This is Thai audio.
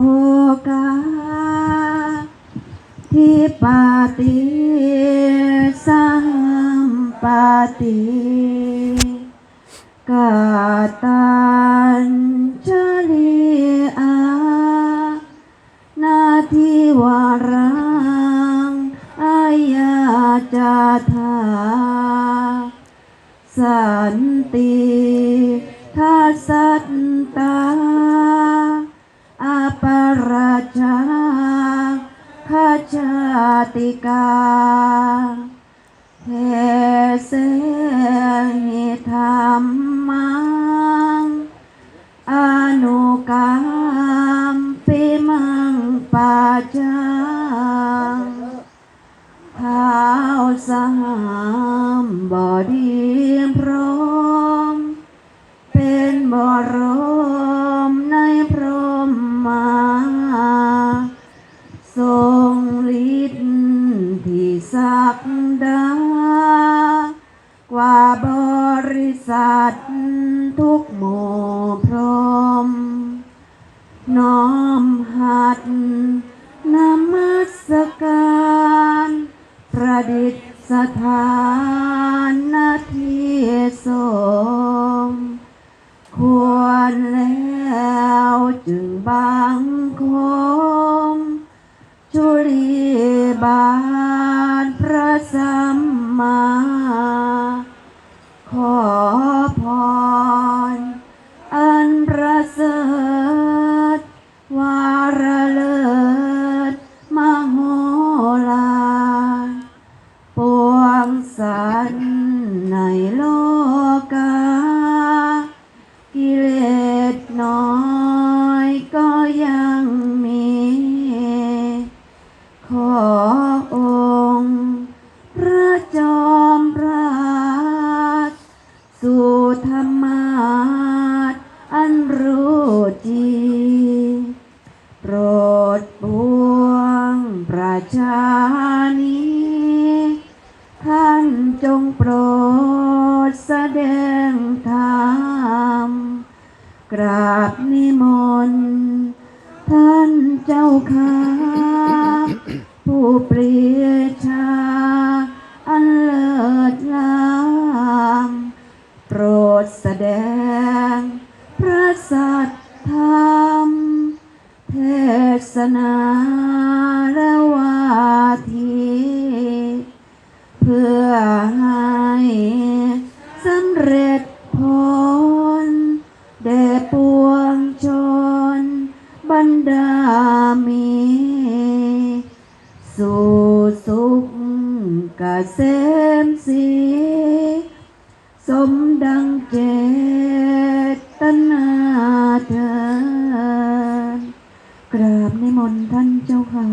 โอกาที่ปาติสัมปาติกาตัญชลีอานาทิวารังอายาจาธาสันติทัสสัตตาอาป ราชาขจาติกาเทเสหิธรรมังอนุกรรมปิมังปาจังท้าวสามบอดีพร้อม เป็นบร ที่ศักดาห์กว่าบริษัททุกหมู่พรหมน้อมหัดนมัสการประดิษฐานนาทีสมควรแล้วจึงบางคมจุลีบาล พระสัมมา ขอพร อันประเสริฐวาระเลิศมโหฬารปวงสันในโลกา กิเลสน้อยก็ยังมี ขออ งพระจอมราชสู่ธรรมาอันรู้จริงโปรดปวงประชานีท่านจงโปรดแสดงธรรมกราบนิมนต์ท่านเจ้าค่ะ ผู้เปรียชาอันเลิศล้ำโปรดแสดง พระสัทธรรม เทศนาและวาที เพื่อให้ กษมสีสมดังเจตนาเธอกราบนิมนต์ท่านเจ้าค่ะ